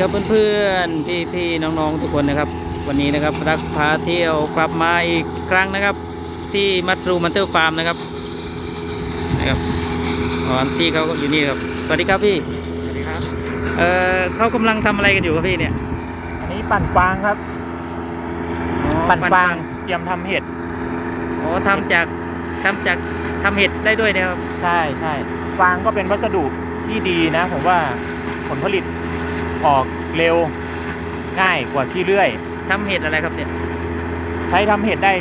ครับเพื่อนๆพี่พี่ๆน้องๆทุกคนนะครับ วันนี้นะครับรักพาเที่ยวกลับมาอีกครั้งนะครับ ที่มัตรูมันเตอร์ฟาร์มนะครับนะครับอ๋อที่เขาก็อยู่นี่ครับสวัสดีครับพี่สวัสดีครับเอ่อเขากำลังทำอะไรกันอยู่ครับพี่เนี่ยอันนี้ปั่นฟางครับอ๋อปั่นฟางเตรียมทำเห็ดอ๋อทำจากทำจากทำเห็ดได้ด้วยนะครับใช่ใช่ฟางก็เป็นวัสดุที่ดีนะผมว่าผลผลิต ออกเร็วง่ายกว่าที่เลื่อย ทำเห็ดอะไรครับเนี่ย ใช้ทำเห็ดได้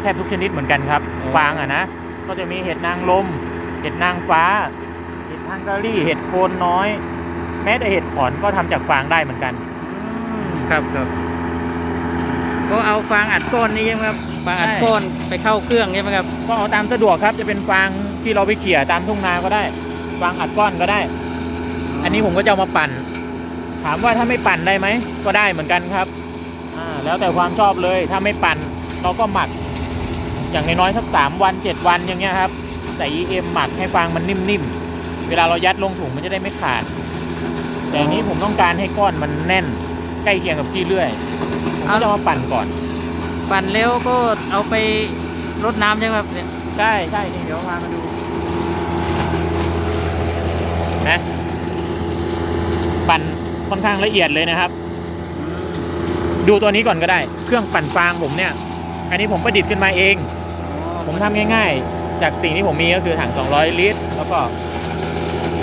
แทบทุกชนิดเหมือนกันครับอ๋อ ฟางอะนะก็จะมีเห็ดนางลม เห็ดนางฟ้า เห็ดฮังการีเห็ดโคนน้อย แม้แต่เห็ดขอนก็ทำจากฟางได้เหมือนกันอืมครับครับก็เอาฟางอัดก้อนนี่ใช่ไหมครับฟางอัดใช่ ก้อนไปเข้าเครื่องใช่ไหมครับก็เอาตามสะดวกครับจะเป็นฟางที่เราไปเขี่ยตามทุ่งนาก็ได้ ฟางอัดก้อนก็ได้ อันนี้ผมก็จะเอามาปั่น ถามว่าถ้าไม่ปั่นได้ไหม ก็ได้เหมือนกันครับอ่าแล้วแต่ความชอบเลยถ้าไม่ปั่นเราก็หมัก อย่างน้อยๆสักสามวันเจ็ดวันอย่างเงี้ยครับใส่ EM หมักให้ฟางมันนิ่มๆ เวลาเรายัดลงถุงมันจะได้ไม่ขาด แต่อันนี้ผมต้องการให้ก้อนมันแน่น ใกล้เคียงกับที่เลื่อยผมก็จะมาปั่นก่อน ปั่นแล้วก็เอาไปรดน้ำใช่ไหมครับเนี่ยใช่ใช่นี่เดี๋ยวพามาดูนะปั่น ค่อนข้างละเอียดเลยนะครับ ดูตัวนี้ก่อนก็ได้ เครื่องปั่นฟางผมเนี่ย อันนี้ผมประดิษฐ์ขึ้นมาเอง ผมทำง่าย ๆ จากสิ่งที่ผมมีก็คือถัง 200 ลิตร แล้วก็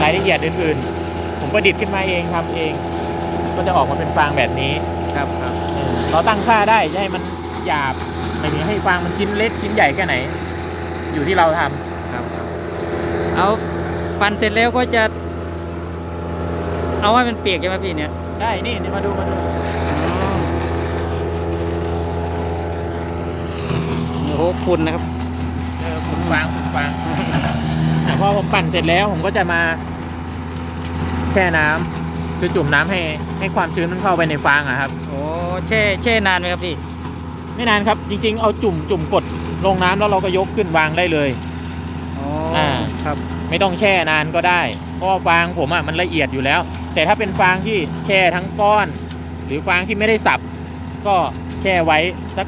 รายละเอียดอื่นๆ ผมประดิษฐ์ขึ้นมาเองทำเอง ก็จะออกมาเป็นฟางแบบนี้ครับครับเออเราตั้งค่าได้จะให้มันหยาบไม่มีให้ฟางมันชิ้นเล็กชิ้นใหญ่แค่ไหน อยู่ที่เราทำครับครับ เอาปั่นเสร็จแล้วก็จะ เอาให้มันเปียกใช่ไหมพี่เนี่ยได้นี่นี่มาดูมาดูโอ้โหฝุ่นนะครับเออผมฟางผมฟางอะพอผมปั่นเสร็จแล้วผมก็จะมา แช่น้ำคือจุ่มน้ำให้ให้ความชื้นมันเข้าไปในฟางอะครับ โอ้แช่แช่นานไหมครับพี่ไม่นานครับ จริง ๆ เอาจุ่มจุ่มกดลงน้ำแล้วเราก็ยกขึ้นวางได้เลย อ๋ออ่าครับ ไม่ต้องแช่นานก็ได้เพ ราะว่าฟางผมอะมันละเอียดอยู่แล้ว แต่ถ้าเป็นฟางที่แช่ทั้งก้อน หรือฟางที่ไม่ได้สับ ก็แช่ไว้สัก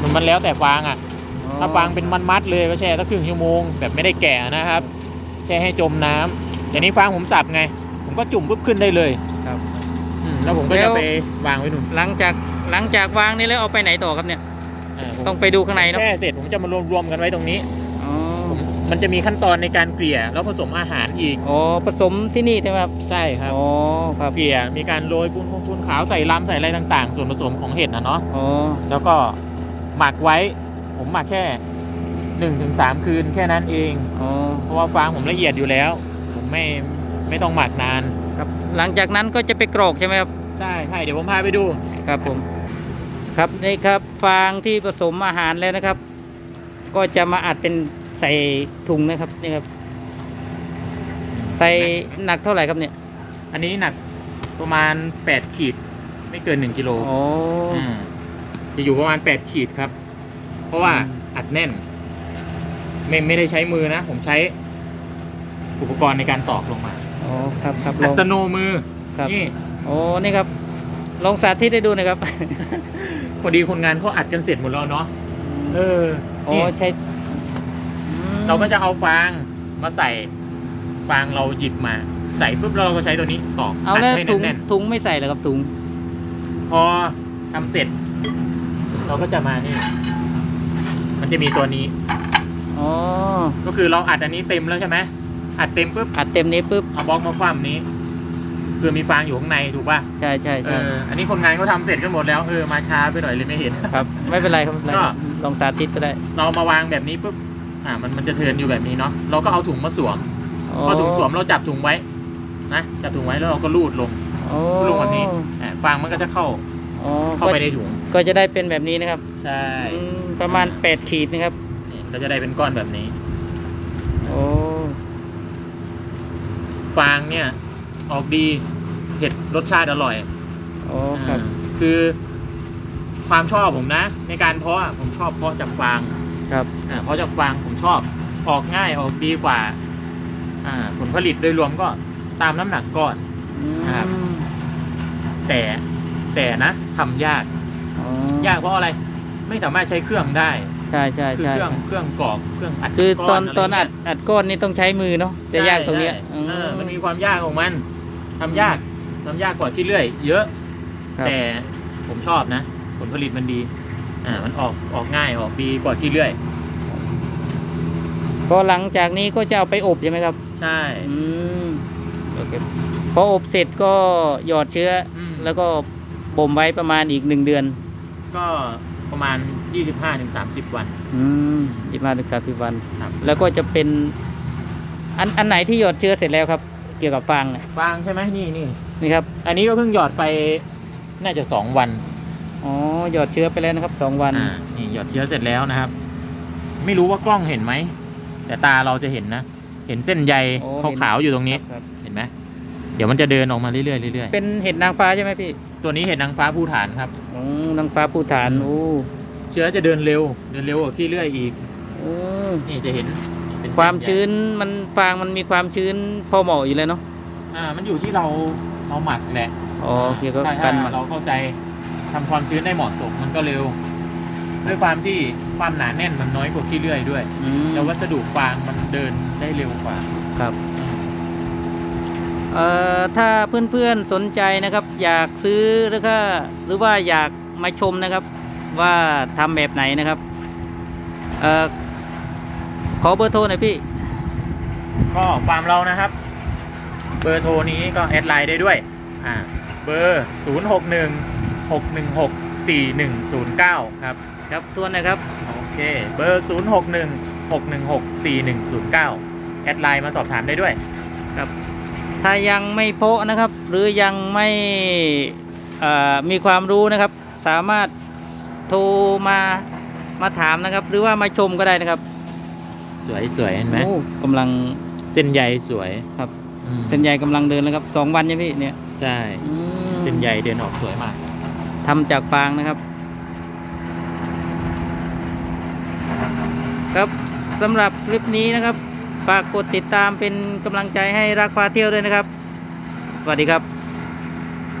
มันมันแล้วแต่ฟางอะ ถ้าฟางเป็นมัดๆเลยก็แช่สักครึ่งชั่วโมงแบบไม่ได้แก่นะครับ แช่ให้จมน้ำอย่างนี้ฟางผมสับไง ผมก็จุ่มปุ๊บขึ้นได้เลยครับอืมแล้วผมก็แล้จะวไปวางไว้นู่นหลังจากหลังจากวางนี่แล้วเอาไปไหนต่อครับเนี่ยาผมต้องไปดูข้างในเนอะแช่เสร็จผมจะมารวมๆกันไว้ตรงนี้อ๋อ มันจะมีขั้นตอนในการเกลี่ยแล้วผสมอาหารอีก อ๋อผสมที่นี่ใช่ไหมครับใช่ครับอ๋อครับเกลี่ยมีการโรยปูนปูนปูนขาวใส่ลำใส่อะไรต่าง ๆ ส่วนผสมของเห็ดนะเนาะอ๋อแล้วก็หมักไว้ ผมหมักแค่หนึ่งถึงสามคืนแค่นั้นเองอ๋อเพราะว่าฟางผมละเอียดอยู่แล้ว ผมไม่ไม่ต้องหมักนานครับ หลังจากนั้นก็จะไปกรอกใช่ไหมครับใช่ใช่เดี๋ยวผมพาไปดูครับผม ครับนี่ครับฟางที่ผสมอาหารแล้วนะครับ ก็จะมาอัดเป็น ใส่ถุงนะครับนี่ครับ ใส่หนักเท่าไหร่ครับเนี่ยอันนี้หนักประมาณ8ขีด ไม่เกิน1กิโลอ๋ออ่าจะอยู่ประมาณ8ขีดครับ เพราะว่าอืมอัดแน่น ไม่ไม่ได้ใช้มือนะ ผมใช้อุปกรณ์ในการตอกลงมาอ๋อครับครับลอัองตโนมือครับนี่โอ้นี่ครับ ลองสาธิตให้ดูหนะครับพอดีคนงานเขาอัดกันเสร็จหมดแล้วเนาะเออโอ้นี่ ใช้อืม เราก็จะเอาฟางมาใส่ฟางเราหยิบมา ใส่ปุ๊บแล้วเราก็ใช้ตัวนี้ตอกเอาแล้วดให้ถุงแน่นถุงไม่ใส่เหรอครับถุงๆพอทำเสร็จ เราก็จะมานี่ มันจะมีตัวนี้อ๋อก็คือเราอัดอันนี้เต็มแล้วใช่ไหมอัดเต็มปุ๊บอัดเต็มนี้ปุ๊บเอาบล็อกมาคว่ำนี้ คือมีฟางอยู่ข้างในถูกป่ะใช่ใช่เอใช่ออันนี้คนงานเขาทำเสร็จกันหมดแล้วเออมาช้าไปหน่อยเลยไม่เห็นครับ ไม่เป็นไรครับไม่เป็นไรก็ครับลองสาธิตก็ได้ เรามาวางแบบนี้ปุ๊บ อ่ามันมันจะเทิร์นอยู่แบบนี้เนาะเราก็เอาถุงมาสวมอ๋อพอถุงสวมเราจับถุงไว้นะจับถุงไว้แล้วเราก็ลูดลงอ๋อลงแบบนี้อ่าฟางมันก็จะเข้าอ๋อเข้าไปในถุงก็จะได้เป็นแบบนี้นะครับใช่อืมประมาณ8ขีดนะครับนี่ก็จะได้เป็นก้อนแบบนี้โอ้ฟางเนี่ย ออกดีเผ็ดรสชาติอร่อยโอ้ครับอ่าคือความชอบผมนะ ในการเพาะอะผมชอบเพาะจากฟาง ครับ อ่าเพาะจากฟางผมชอบ ออกง่ายออกดีกว่า อ่า ผลผลิตโดยรวมก็ตามน้ำหนักก้อนอืมครับคแต่แต่นะทำยาก อ๋อยากเพราะอะไร ไม่สามารถใช้เครื่องได้ ใช่ใช่คือใช่เครื่องเครื่องกรอกเครื่องอัดคือตอนก้ตอนะไรอัดเงี้ยอัดก้อนนี่ต้องใช้มือเนาะจะยากตรงเนี้ยใช่อืเออมันมีความยากของมันทำยากทำยากกว่าที่เลื่อย เยอะ ครับแต่ผมชอบนะ ผลผลิตมันดี อ่ามันออกออกง่ายออกดีกว่าที่เลื่อย ก็หลังจากนี้ก็จะเอาไปอบใช่ไหมครับ ใช่อืมโอเคพออบเสร็จก็หยอดเชื้ออมแล้วก็บ่มไว้ประมาณอีกหนึ่งเดือน ก็ประมาณ 25-30 วัน อืมยี่มาถึงสามสิบวัน ครับ แล้วก็จะเป็น อันอันไหนที่หยอดเชื้อเสร็จแล้วครับ เกี่ยวกับฟางเนี่ยฟางใช่ไหมนี่นี่ นี่ครับ อันนี้ก็เพิ่งหยอดไปน่าจะสองวัน อ๋อหยอดเชื้อไปแล้วนะครับสองวันอ่านี่หยอดเชื้อเสร็จแล้วนะครับ ไม่รู้ว่ากล้องเห็นไหม แต่ตาเราจะเห็นนะ เห็นเส้นใยโอ้เห็นขาวๆอยู่ตรงนี้ ครับเห็นไหมเดี๋ยวมันจะเดินออกมาเรื่อยๆเรื่อยเป็นเห็ดนางฟ้าใช่ไหมพี่ๆตัวนี้เห็นนางฟ้าผู้ฐานครับอ๋อนางฟ้าภูฐานอืม โอ้เชื้อจะเดินเร็ว เดินเร็วกว่าที่เลื่อยอีก เออนี่จะเห็นเป็นความเส้นใยชื้นมันฟางมันมีความชื้นพอเหมาะอยู่เลยเนาะอ่า มันอยู่ที่เราเราหมักแหละอ๋อเกี่ยวกับถ้ากัถ้านหมันเราเข้าใจ ทำความชื้นได้เหมาะสมมันก็เร็ว ด้วยความที่ความหนาแน่นมันน้อยกว่าที่เลื่อยด้วยอืมแล้ววัสดุฟางมันเดินได้เร็วกว่า ครับเอ่อถ้าเพื่อนๆสนใจนะครับ อยากซื้อหรือก็หรือว่าอยากมาชมนะครับ ว่าทำแบบไหนนะครับเอ่อขอเบอร์โทรหน่อยพี่ก็ฟาร์มเรานะครับ เบอร์โทรนี้ก็แอดไลน์ได้ด้วยอ่าเบอร์ 0 6 1 6 1 6 4 1 0 9 ครับ ครับตัวหนะครับ โอเค เบอร์ 0 6 1 6 1 6 4 1 0 9 แอดไลน์มาสอบถามได้ด้วยถ้ายังไม่โพะนะครับ หรือยังไม่เอ่อมีความรู้นะครับ สามารถโทรมามาถามนะครับ หรือว่ามาชมก็ได้นะครับ สวยสวยเห็นไหมโอ้กำลังเส้นใยสวยครับอืมเส้นใยกำลังเดินแล้วครับสองวันใช่ไหมพี่เนี่ย ใช่อืมเส้นใยเดินออกสวยมาก ทำจากฟางนะครับ ครับสำหรับคลิปนี้นะครับฝากกดติดตามเป็นกำลังใจให้รักพาเที่ยวด้วยนะครับ สวัสดีครับ